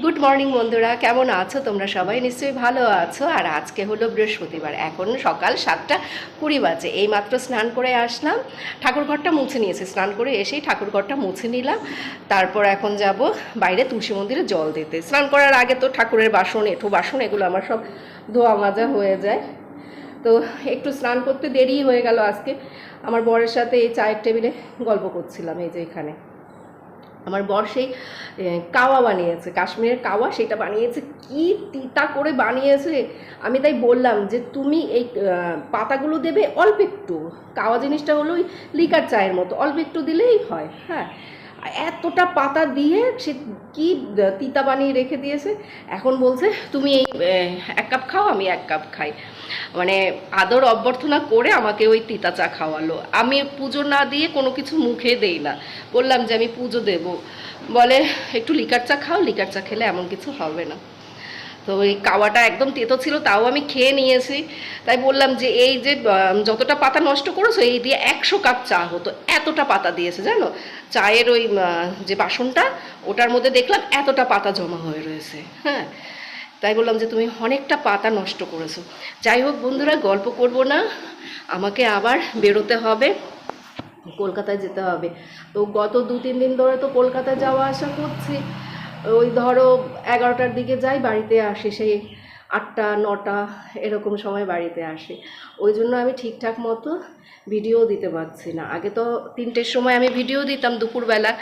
Good morning বন্ধুরা। কেমন আছো তোমরা সবাই? নিশ্চয়ই ভালো আছো। আর আজকে হলো বৃহস্পতিবার। এখন সকাল সাতটা কুড়ি বাজে। এই মাত্র স্নান করে আসলাম। ঠাকুর ঘরটা মুছে নিয়েছি। স্নান করে এসেই ঠাকুর ঘরটা মুছে নিলাম। তারপর এখন যাব বাইরে তুলসী মন্দিরে জল দিতে। স্নান করার আগে তো ঠাকুরের বাসন, এঁঠো বাসন, এগুলো আমার সব ধোয়া মাজা হয়ে যায়। তো একটু স্নান করতে দেরি হয়ে গেল আজকে। আমার বরের সাথে এই চায়ের টেবিলে গল্প করছিলাম এই যে এখানে। আমার বর সেই কাওয়া বানিয়েছে, কাশ্মীরের কাওয়া সেটা বানিয়েছে। কি তিতা করে বানিয়েছে? আমি তাই বললাম যে তুমি এই পাতাগুলো দেবে অল্প একটু। কাওয়া জিনিসটা হলো লিকার চায়ের মতো, অল্প একটু দিলেই হয় হ্যাঁ। এতটা পাতা দিয়ে সে কি তিতা বানিয়ে রেখে দিয়েছে? এখন বলছে, তুমি এই এক কাপ খাও, আমি এক কাপ খাই। মানে আদর অভ্যর্থনা করে আমাকে ওই তিতা চা খাওয়ালো। আমি পুজো না দিয়ে কোনো কিছু মুখে দেই না। বললাম যে আমি পুজো দেব। বলে, একটু লিকার চা খাও, লিকার চা খেলে এমন কিছু হবে না। তো ওই কাওয়াটা একদম তেতো ছিল, তাও আমি খেয়ে নিয়েছি। তাই বললাম যে এই যে যতটা পাতা নষ্ট করেছ, এই দিয়ে একশো কাপ চা হতো। এতটা পাতা দিয়েছে, জানো? চায়ের ওই যে বাসনটা, ওটার মধ্যে দেখলাম এতটা পাতা জমা হয়ে রয়েছে। হ্যাঁ? তাই বললাম যে তুমি অনেকটা পাতা নষ্ট করেছ। যাই হোক বন্ধুরা, গল্প করব না। আমাকে আবার বেরোতে হবে। কলকাতায় যেতে হবে। তো গত দু তিন দিন ধরে তো কলকাতায় যাওয়া আসা করছি। ওই ধরো এগারোটার দিকে যাই, বাড়িতে আসি, সেই আটটা, নটা এরকম সময় বাড়িতে আসে। ওই জন্য আমি ঠিকঠাক মতো ভিডিও দিতে পারছি না। আগে তো তিনটের সময় আমি ভিডিও দিতাম দুপুরবেলা।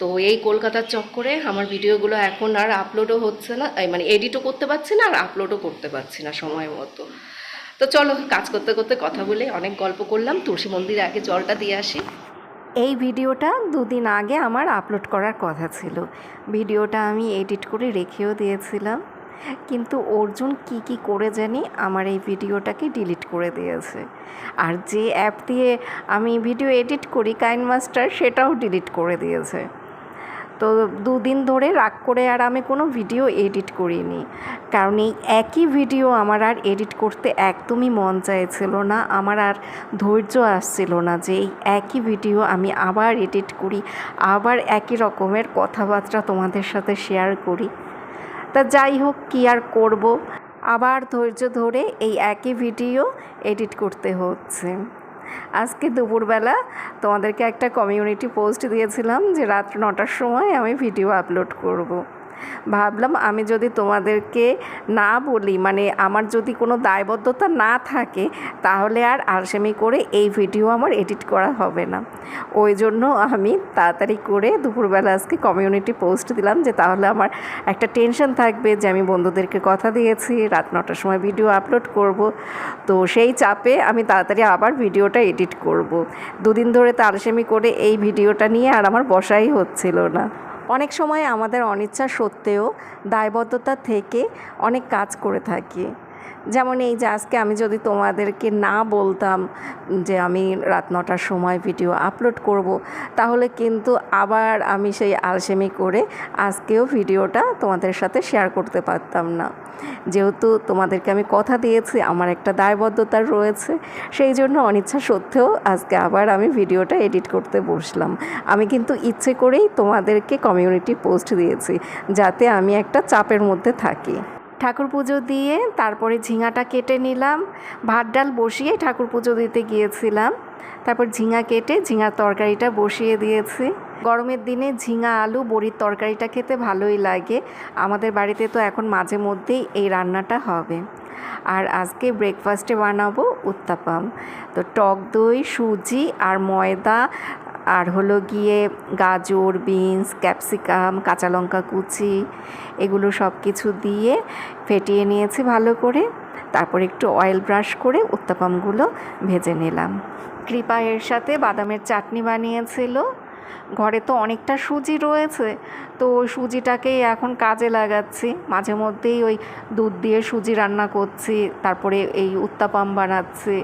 তো এই কলকাতার চক্করে আমার ভিডিওগুলো এখন আর আপলোডও হচ্ছে না মানে এডিটও করতে পারছি না আর আপলোডও করতে পারছি না সময় মতো। তো চলো, কাজ করতে করতে কথা বলে অনেক গল্প করলাম। তুলসী মন্দিরে আগে জলটা দিয়ে আসি। এই ভিডিওটা দুদিন আগে আমার আপলোড করার কথা ছিল। ভিডিওটা আমি এডিট করে রেখেও দিয়েছিলাম। কিন্তু অর্জুন কি কি করে জানি আমার এই ভিডিওটাকে ডিলিট করে দিয়েছে। আর যে অ্যাপ দিয়ে আমি ভিডিও এডিট করি কাইন মাস্টার, সেটাও ডিলিট করে দিয়েছে। তো দুদিন ধরে রাগ করে আর আমি কোনো ভিডিও এডিট করিনি। কারণ এই একই ভিডিও আমার আর এডিট করতে একদমই মন চাইছিল না। আমার আর ধৈর্য আসছিল না যে এই একই ভিডিও আমি আবার এডিট করি, আবার একই রকমের কথাবার্তা তোমাদের সাথে শেয়ার করি। তা যাই হোক, কী আর করব? আবার ধৈর্য ধরে এই একই ভিডিও এডিট করতে হচ্ছে। আজকে দুপুরবেলা তোমাদেরকে একটা কমিউনিটি পোস্ট দিয়েছিলাম যে রাত নটার সময় আমি ভিডিও আপলোড করব। ভাবলাম আমি যদি তোমাদেরকে না বলি মানে আমার যদি কোনো দায়বদ্ধতা না থাকে, তাহলে আর আলসেমি করে এই ভিডিও আমার এডিট করা হবে না। ওই জন্য আমি তাড়াতাড়ি করে দুপুরবেলা আজকে কমিউনিটি পোস্ট দিলাম যে তাহলে আমার একটা টেনশন থাকবে যে আমি বন্ধুদেরকে কথা দিয়েছি, রাত নটার সময় ভিডিও আপলোড করব। তো সেই চাপে আমি তাড়াতাড়ি আবার ভিডিওটা এডিট করব। দুদিন ধরে তো তালসেমি করে এই ভিডিওটা নিয়ে আর আমার বসাই হচ্ছিল না। অনেক সময় আমাদের অনিচ্ছা সত্ত্বেও দায়বদ্ধতা থেকে অনেক কাজ করে থাকি। যেমন এই যে আজকে আমি যদি তোমাদেরকে না বলতাম যে আমি রাত নটার সময় ভিডিও আপলোড করব, তাহলে কিন্তু আবার আমি সেই আলসেমি করে আজকেও ভিডিওটা তোমাদের সাথে শেয়ার করতে পারতাম না। যেহেতু তোমাদেরকে আমি কথা দিয়েছি, আমার একটা দায়বদ্ধতা রয়েছে, সেই জন্য অনিচ্ছা সত্ত্বেও আজকে আবার আমি ভিডিওটা এডিট করতে বসলাম। আমি কিন্তু ইচ্ছে করেই তোমাদেরকে কমিউনিটি পোস্ট দিয়েছি, যাতে আমি একটা চাপের মধ্যে থাকি। ঠাকুর পুজো দিয়ে তারপরে ঝিঙাটা কেটে নিলাম। ভাত, ডাল বসিয়ে ঠাকুর পুজো দিতে গিয়েছিলাম। তারপর ঝিঙা কেটে ঝিঙার তরকারিটা বসিয়ে দিয়েছি। গরমের দিনে ঝিঙা, আলু, বড়ির তরকারিটা খেতে ভালোই লাগে। আমাদের বাড়িতে তো এখন মাঝে মধ্যেই এই রান্নাটা হবে। আর আজকে ব্রেকফাস্টে বানাবো উত্তাপাম। তো টক দই, সুজি আর ময়দা আর হলো গিয়ে গাজর, বিনস, ক্যাপসিকাম, কাঁচা লঙ্কা কুচি, এগুলো সব কিছু দিয়ে ফেটিয়ে নিয়েছি ভালো করে। তারপর একটু অয়েল ব্রাশ করে উত্তাপামগুলো ভেজে নিলাম। কৃপা এর সাথে বাদামের চাটনি বানিয়েছিল। ঘরে তো অনেকটা সুজি রয়েছে, তো ওই সুজিটাকেই এখন কাজে লাগাচ্ছি। মাঝে মধ্যেই ওই দুধ দিয়ে সুজি রান্না করছি, তারপরে এই উত্তাপাম বানাচ্ছি।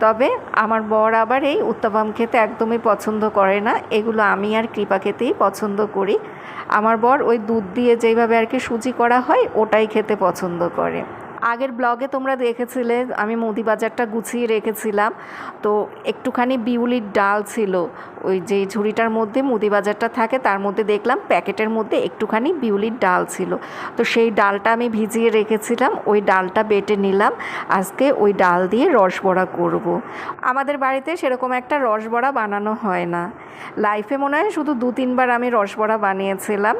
তবে আমার বর আবার এই উত্তাপাম খেতে একদমই পছন্দ করে না। এগুলো আমি আর কৃপা খেতেই পছন্দ করি। আমার বর ওই দুধ দিয়ে যেইভাবে আর কি সুজি করা হয়, ওটাই খেতে পছন্দ করে। আগের ব্লগে তোমরা দেখেছিলে, আমি মুদি বাজারটা গুছিয়ে রেখেছিলাম। তো একটুখানি বিউলির ডাল ছিল, ওই যে ঝুড়িটার মধ্যে মুদি বাজারটা থাকে, তার মধ্যে দেখলাম প্যাকেটের মধ্যে একটুখানি বিউলির ডাল ছিল। তো সেই ডালটা আমি ভিজিয়ে রেখেছিলাম, ওই ডালটা বেটে নিলাম, আজকে ওই ডাল দিয়ে রসবড়া করব। আমাদের বাড়িতে সেরকম একটা রসবড়া বানানো হয় না। লাইফে মনে হয় শুধু দু তিনবার আমি রসবড়া বানিয়েছিলাম।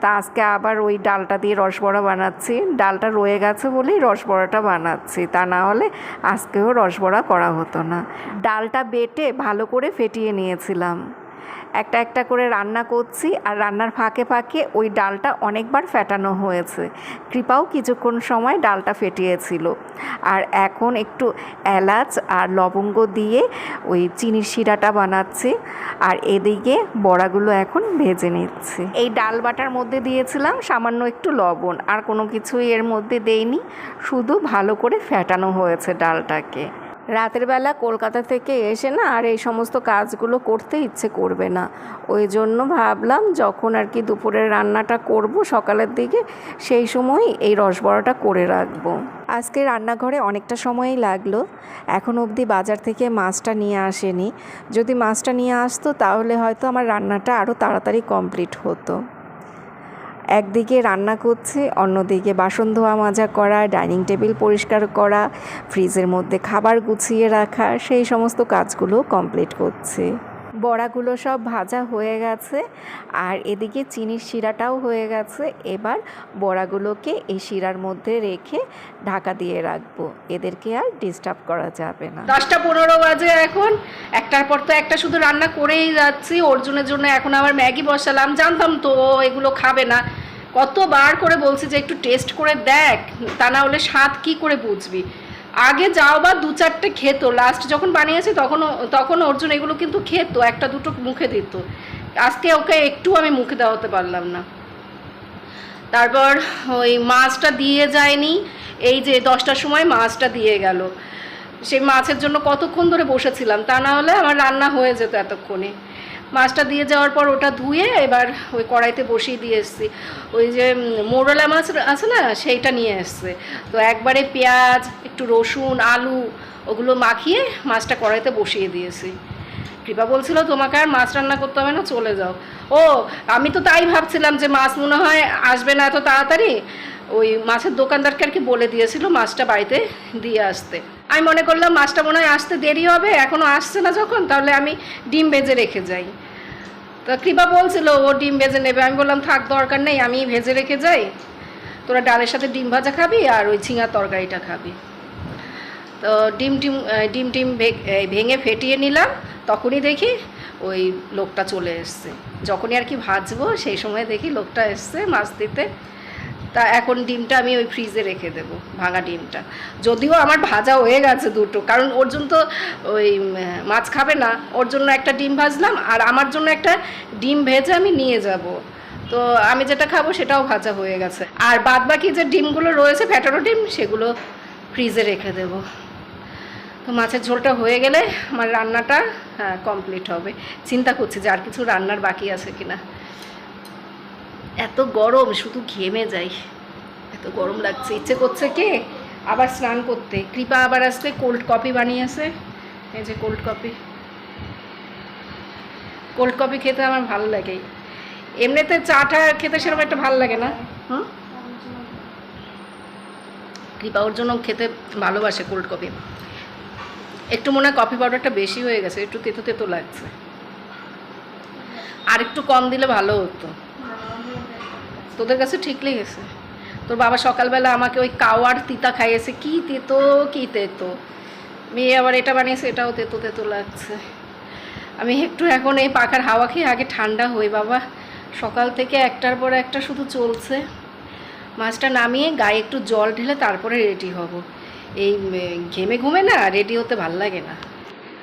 তা আজকে আবার ওই ডালটা দিয়ে রসবড়া বানাচ্ছি। ডালটা রয়ে গেছে বলেই রসবড়াটা বানাচ্ছি। তা না হলে আজকেও রসবড়া করা হতো না। ডালটা বেটে ভালো করে ফেটিয়ে নিয়েছিলাম। একটা একটা করে রান্না করছি আর রান্নার ফাঁকে ফাঁকে ওই ডালটা অনেকবার ফেটানো হয়েছে। কৃপাও কিছুক্ষণ সময় ডালটা ফেটিয়েছিল। আর এখন একটু এলাচ আর লবঙ্গ দিয়ে ওই চিনির শিরাটা বানাচ্ছি। আর এদিকে বড়াগুলো এখন ভেজে নিচ্ছি। এই ডাল বাটার মধ্যে দিয়েছিলাম সামান্য একটু লবণ। আর কোনো কিছুই এর মধ্যে দেইনি। শুধু ভালো করে ফেটানো হয়েছে ডালটাকে। রাতের বেলা কলকাতা থেকে এসে না আর এই সমস্ত কাজগুলো করতে ইচ্ছে করবে না। ওই জন্য ভাবলাম যখন আর কি দুপুরের রান্নাটা করব সকালের দিকে, সেই সময় এই রসবড়াটা করে রাখব। আজকে রান্নাঘরে অনেকটা সময়ই লাগল। এখন অবধি বাজার থেকে মাছটা নিয়ে আসেনি। যদি মাছটা নিয়ে আসতো তাহলে হয়তো আমার রান্নাটা আরও তাড়াতাড়ি কমপ্লিট হতো। একদিকে রান্না করছে, অন্যদিকে বাসন ধোয়া মাজা করা, ডাইনিং টেবিল পরিষ্কার করা, ফ্রিজের মধ্যে খাবার গুছিয়ে রাখা, সেই সমস্ত কাজগুলো কমপ্লিট করছি। বড়াগুলো সব ভাজা হয়ে গেছে আর এদিকে চিনির শিরাটাও হয়ে গেছে। এবার বড়াগুলোকে এই শিরার মধ্যে রেখে ঢাকা দিয়ে রাখব। এদেরকে আর ডিস্টার্ব করা যাবে না। দশটা পনেরো বাজে এখন। একটার পর তো একটা শুধু রান্না করেই যাচ্ছি। অর্জুনের জন্য এখন আবার ম্যাগি বসালাম। জানতাম তো এগুলো খাবে না। কতবার করে বলছি যে একটু টেস্ট করে দেখ। তা না হলে স্বাদ কি করে বুঝবি? আগে যাও বা দু চারটে খেত লাস্ট যখন বানিয়েছি তখন তখন অর্জুন এগুলো কিন্তু খেত, একটা দুটো মুখে দিত। আজকে ওকে একটু আমি মুখে দেওয়াতে পারলাম না। তারপর ওই মাছটা দিয়ে যায়নি, এই যে দশটার সময় মাছটা দিয়ে গেল। সেই মাছের জন্য কতক্ষণ ধরে বসেছিলাম, তা না হলে আমার রান্না হয়ে যেত এতক্ষণে। মাছটা দিয়ে যাওয়ার পর ওটা ধুয়ে এবার ওই কড়াইতে বসিয়ে দিয়ে এসেছি। ওই যে মোরলা মাছ আছে না, সেইটা নিয়ে এসছে। তো একবারে পেঁয়াজ, একটু রসুন, আলু, ওগুলো মাখিয়ে মাছটা কড়াইতে বসিয়ে দিয়েছি কৃপা বলছিল তোমাকে আর মাছ রান্না করতে হবে না, চলে যাও। ও, আমি তো তাই ভাবছিলাম যে মাছ মনে হয় আসবে না এত তাড়াতাড়ি। ওই মাছের দোকানদারকে আর কি বলে দিয়েছিল মাছটা বাড়িতে দিয়ে আসতে। আমি মনে করলাম মাছটা মনে হয় আসতে দেরি হবে এখনও আসছে না যখন, তাহলে আমি ডিম ভেজে রেখে যাই। তো কৃপা বলছিল, ও ডিম ভেজে নেবে। আমি বললাম, থাক, দরকার নেই, আমি ভেজে রেখে যাই। তোরা ডালের সাথে ডিম ভাজা খাবি আর ওই ঝিঙার তরকারিটা খাবি। তো ডিম টিম ডিম টিম ভেঙে ফেটিয়ে নিলাম। তখনই দেখি ওই লোকটা চলে এসছে। যখনই আর কি ভাজবো, সেই সময় দেখি লোকটা এসছে মাছ দিতে। তা এখন ডিমটা আমি ওই ফ্রিজে রেখে দেবো, ভাঙা ডিমটা। যদিও আমার ভাজা হয়ে গেছে দুটো, কারণ ওর জন্য তো ওই মাছ খাবে না, ওর জন্য একটা ডিম ভাজলাম, আর আমার জন্য একটা ডিম ভেজে আমি নিয়ে যাব। তো আমি যেটা খাব সেটাও ভাজা হয়ে গেছে। আর বাদ বাকি যে ডিমগুলো রয়েছে ফ্যাটানো ডিম, সেগুলো ফ্রিজে রেখে দেবো। তো মাছের ঝোলটা হয়ে গেলে আমার রান্নাটা কমপ্লিট হবে। চিন্তা করছি যে আর কিছু রান্নার বাকি আছে কিনা। এত গরম, শুধু ঘেমে যাই। এত গরম লাগছে। ইচ্ছে করছে কে? আবার স্নান করতে। কৃপা আবার আসতে কোল্ড কফি বানিয়েছে। এই যে কোল্ড কফি কোল্ড কফি খেতে আমার ভালো লাগে। এমনিতে চাটা খেতে সেরকম একটা ভালো লাগে না। হুম? কৃপা ওর জন্য খেতে ভালোবাসে কোল্ড কফি একটু মনে হয় কফি পাউডারটা বেশি হয়ে গেছে, একটু তেতো তেতো লাগছে। আর একটু কম দিলে ভালো হতো। তোদের কাছে ঠিক লেগেছে। তোর বাবা সকালবেলা আমাকে ওই কাওয়ার তিতা খাইয়েছে। কি তেতো কি তেতো। মেয়ে আবার এটা বানিয়েছে, এটাও তেতো তেতো লাগছে। আমি একটু এখন এই পাখার হাওয়া খেয়ে আগে ঠান্ডা হই, বাবা। সকাল থেকে একটার পর একটা শুধু চলছে। মাছটা নামিয়ে গায়ে একটু জল ঢেলে তারপরে রেডি হব। এই ঘেমে ঘুমে না রেডি হতে ভালো লাগে না।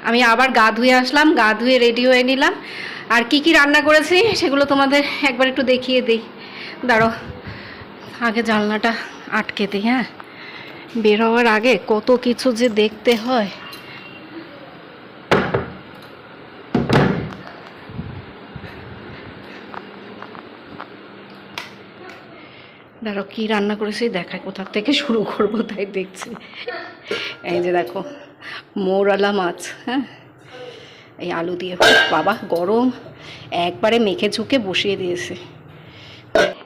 আমি আবার গা ধুয়ে আসলাম, গা ধুয়ে রেডি হয়ে নিলাম। আর কি কি রান্না করেছি সেগুলো তোমাদের একবার একটু দেখিয়ে দিই। দাঁড়ো আগে জানলাটা আটকে দিই হ্যাঁ? বের হওয়ার আগে কত কিছু যে দেখতে হয়। দাঁড়ো কি রান্না করেছি দেখায় কোথা থেকে শুরু করব তাই দেখছি। এই যে দেখো, মোরলা মাছ হ্যাঁ? এই আলু দিয়ে, বাবা, গরম। একবারে মেখে ঝুঁকে বসিয়ে দিয়েছে।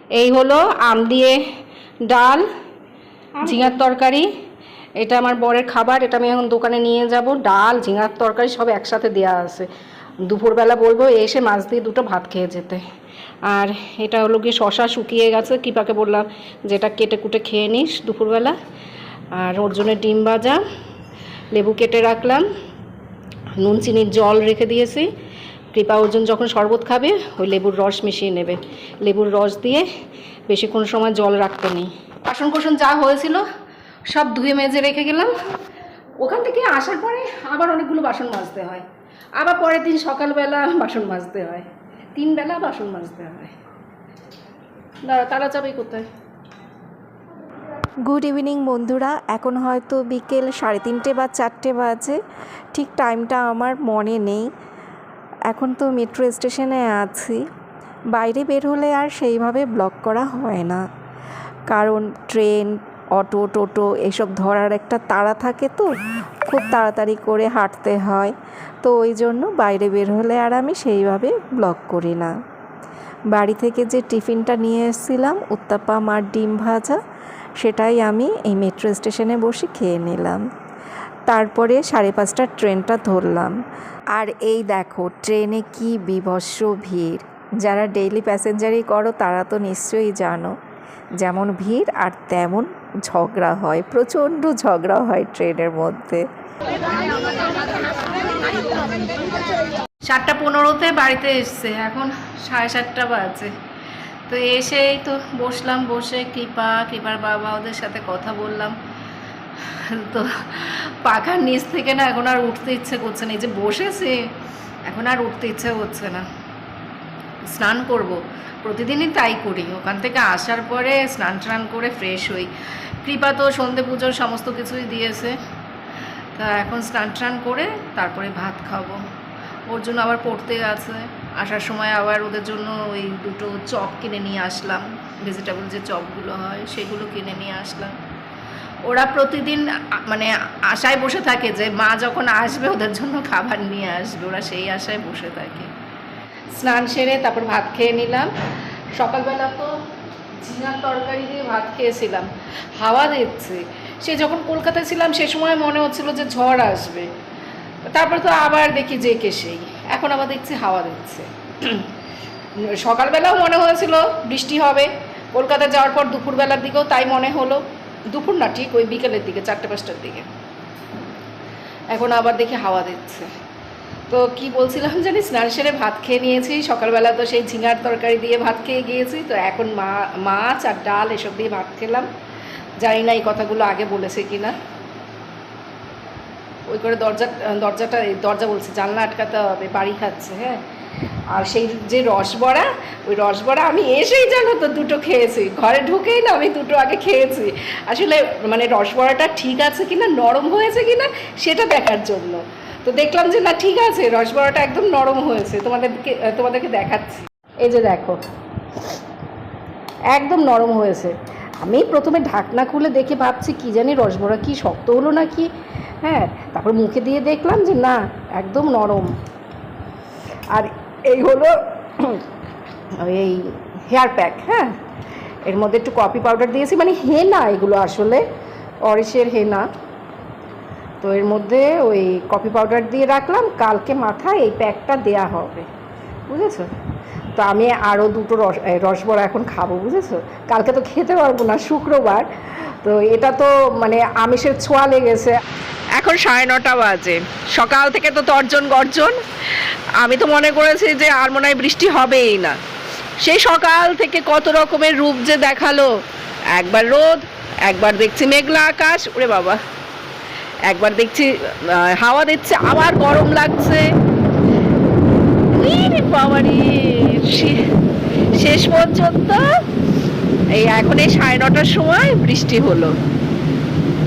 এই হলো আম দিয়ে ডাল ঝিঙার তরকারি। এটা আমার বরের খাবার এটা আমি এখন দোকানে নিয়ে যাব। ডাল ঝিঙার তরকারি সব একসাথে দেওয়া আছে। দুপুরবেলা বলব এসে মাছ দিয়ে দুটো ভাত খেয়ে যেতে। আর এটা হলো গিয়ে শশা শুকিয়ে গেছে কৃপাকে বললাম যেটা কেটে কুটে খেয়ে নিস দুপুরবেলা। আর ওর জন্য ডিম ভাজা লেবু কেটে রাখলাম নুন চিনির জল রেখে দিয়েছি। কৃপা অর্জুন যখন শরবত খাবে, ওই লেবুর রস মিশিয়ে নেবে। লেবুর রস দিয়ে বেশিক্ষণ সময় জল রাখতে নেই। বাসন কোসন যা হয়েছিল, সব ধুয়ে মেজে রেখে গেলাম। ওখান থেকে আসার পরে আবার অনেকগুলো বাসন মাজতে হয়। আবার পরের দিন সকালবেলা বাসন মাজতে হয়। তিন বেলা বাসন মাজতে হয়। দাঁড়া তারা যাবে কোথায়? গুড ইভিনিং বন্ধুরা। এখন হয়তো বিকেল সাড়ে তিনটে বা চারটে বাজে। ঠিক টাইমটা আমার মনে নেই। এখন তো মেট্রো স্টেশনে আছি। বাইরে বের হলে আর সেইভাবে ব্লক করা হয় না। কারণ ট্রেন অটো টোটো এসব ধরার একটা তাড়া থাকে তো, খুব তাড়াতাড়ি করে হাঁটতে হয়। তো ওই জন্য বাইরে বের হলে আর আমি সেইভাবে ব্লক করি না। বাড়ি থেকে যে টিফিনটা নিয়ে এসেছিলাম উত্তাপাম আর ডিম ভাজা, সেটাই আমি এই মেট্রো স্টেশনে বসে খেয়ে নিলাম। তারপরে সাড়ে পাঁচটার ট্রেনটা ধরলাম। আর এই দেখো, ট্রেনে কি বিভৎস ভিড়। যারা ডেইলি প্যাসেঞ্জারই করো, তারা তো নিশ্চয়ই জানো, যেমন ভিড় আর তেমন ঝগড়া হয়, প্রচণ্ড ঝগড়া হয় ট্রেনের মধ্যে। সাতটা পনেরোতে বাড়িতে এসছে, এখন সাড়ে সাতটা বাজে। তো এসেই তো বসলাম, বসে কৃপা, কৃপার বাবা ওদের সাথে কথা বললাম। তো পাখার নিচ থেকে না এখন আর উঠতে ইচ্ছে করছে না। এই যে বসেছে, এখন আর উঠতে ইচ্ছে হচ্ছে না। স্নান করব, প্রতিদিনই তাই করি। ওখান থেকে আসার পরে স্নান টান করে ফ্রেশ হই। কৃপা তো সন্ধে পুজোর সমস্ত কিছুই দিয়েছে। তা এখন স্নান টান করে তারপরে ভাত খাব। ওর জন্য আবার পড়তে আছে। আসার সময় আবার ওদের জন্য ওই দুটো চপ কিনে নিয়ে আসলাম। ভেজিটেবল যে চপগুলো হয়, সেগুলো কিনে নিয়ে আসলাম। ওরা প্রতিদিন মানে আশায় বসে থাকে যে মা যখন আসবে ওদের জন্য খাবার নিয়ে আসবে, ওরা সেই আশায় বসে থাকে। স্নান সেরে তারপর ভাত খেয়ে নিলাম। সকালবেলা তো ঝিঙার তরকারি দিয়ে ভাত খেয়েছিলাম। হাওয়া দিচ্ছে। সে যখন কলকাতায় ছিলাম, সে সময় মনে হচ্ছিল যে ঝড় আসবে। তারপর তো আবার দেখি যে কে সেই। এখন আবার দেখছি হাওয়া দিচ্ছে। সকালবেলাও মনে হয়েছিল বৃষ্টি হবে। কলকাতা যাওয়ার পর দুপুরবেলার দিকেও তাই মনে হলো। দুপুর না, ঠিক ওই বিকেলের দিকে, চারটে পাঁচটার দিকে। এখন আবার দেখি হাওয়া দিচ্ছে। তো কি বলছিলাম জানি স্নান সেরে ভাত খেয়ে নিয়েছি, সকালবেলা তো সেই ঝিঙার তরকারি দিয়ে ভাত খেয়ে গিয়েছি, তো এখন মা, মাছ আর ডাল এসব দিয়ে ভাত খেলাম। জানি না এই কথাগুলো আগে বলেছে কি না ওই করে দরজা, দরজাটা, দরজা বলছে, জানলা আটকাতে হবে, বাড়ি খাচ্ছে হ্যাঁ? আর সেই যে রসবড়া ওই রসবড়া আমি এসেই জানো তো দুটো খেয়েছি। ঘরে ঢুকেই না আমি দুটো আগে খেয়েছি। আসলে মানে রসবড়াটা ঠিক আছে কি না নরম হয়েছে কি না সেটা দেখার জন্য। তো দেখলাম যে না, ঠিক আছে রসবড়াটা একদম নরম হয়েছে। তোমাদেরকে তোমাদেরকে দেখাচ্ছি। এই যে দেখো, একদম নরম হয়েছে। আমি প্রথমে ঢাকনা খুলে দেখে ভাবছি, কি জানি রসবড়া কি শক্ত হলো না কি হ্যাঁ তারপর মুখে দিয়ে দেখলাম যে না, একদম নরম। আর এই হলো এই হেয়ার প্যাক হ্যাঁ? এর মধ্যে একটু কফি পাউডার দিয়েছি মানে হেনা এগুলো আসলে, অরিসের হেনা। তো এর মধ্যে ওই কফি পাউডার দিয়ে রাখলাম, কালকে মাথায় এই প্যাকটা দেয়া হবে, বুঝেছ? তো আমি আরও দুটো রস রসবড়া এখন খাব, বুঝেছ? কালকে তো খেতে পারব না, শুক্রবার। তো এটা তো মানে আমিষের ছোঁয়া লেগেছে। এখন সাড়ে নটা বাজে। সকাল থেকে তো তর্জন গর্জন। আমি তো মনে করেছি যে আর মনে হয় বৃষ্টি হবেই না। সেই সকাল থেকে কত রকমের রূপ যে দেখাল। একবার রোদ, একবার দেখছি মেঘলা আকাশ। ওরে বাবা। একবার দেখছি হাওয়া দিচ্ছে, আবার গরম লাগছে। শেষ পর্যন্ত। এই এখন এই সাড়ে নটার সময় বৃষ্টি হলো।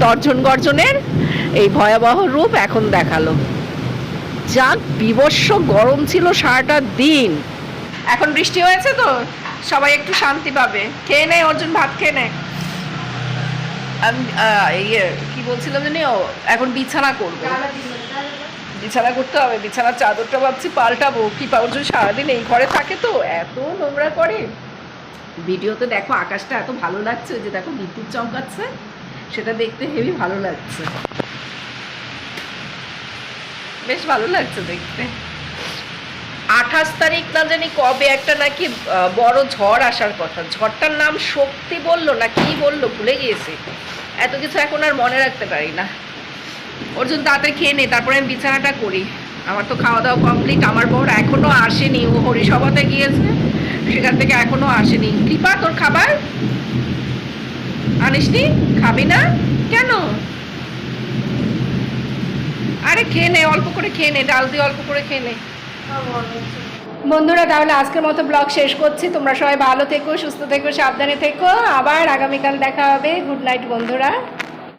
তর্জন গর্জনের এই ভয়াবহ রূপ এখন দেখাল। যাক বিবস্ব গরম ছিল সারাটা দিন। এখন বৃষ্টি হয়েছে তো? সবাই একটু শান্তি পাবে। খেয়ে নেয় অর্জুন, ভাত খেয়ে নেয় আমি ইয়ে কি বলছিলাম জানি? ও, এখন বিছানা করব। বিছানা করতে হবে, বিছানার চাদরটা ভাবছি পাল্টাবো। কি পা অর্জুন সারাদিন এই ঘরে থাকে তো, এত নোংরা করে। ভিডিওতে দেখো আকাশটা এত ভালো লাগছে, যে দেখো বিদ্যুৎ চমকাচ্ছে, সেটা দেখতে হেবি ভালো লাগছে। বেশ ভালো লাগছে দেখতে। আঠাশ তারিখ না জানি কবে একটা নাকি বড় ঝড় আসার কথা। ঝড়টার নাম শক্তি বলল না কি বলল ভুলে গিয়েছি। এত কিছু এখন আর মনে রাখতে পারি না। ওর জন্য তাড়াতাড়ি খেয়ে নে, তারপরে আমি বিছানাটা করি। আমার তো খাওয়া দাওয়া কমপ্লিট আমার বর এখনও আসেনি। ও হরিসভাতে গিয়েছে, সেখান থেকে এখনও আসেনি। কৃপা, তোর খাবার? আনিসনি, খাবি না? কেন? আরে খেয়ে নে, অল্প করে খেয়ে নে, ডাল দিয়ে অল্প করে খেয়ে নে। বন্ধুরা, তাহলে আজকের মতো ব্লগ শেষ করছি। তোমরা সবাই ভালো থেকো, সুস্থ থেকো, সাবধানে থেকো। আবার আগামীকাল দেখা হবে। গুড নাইট, বন্ধুরা।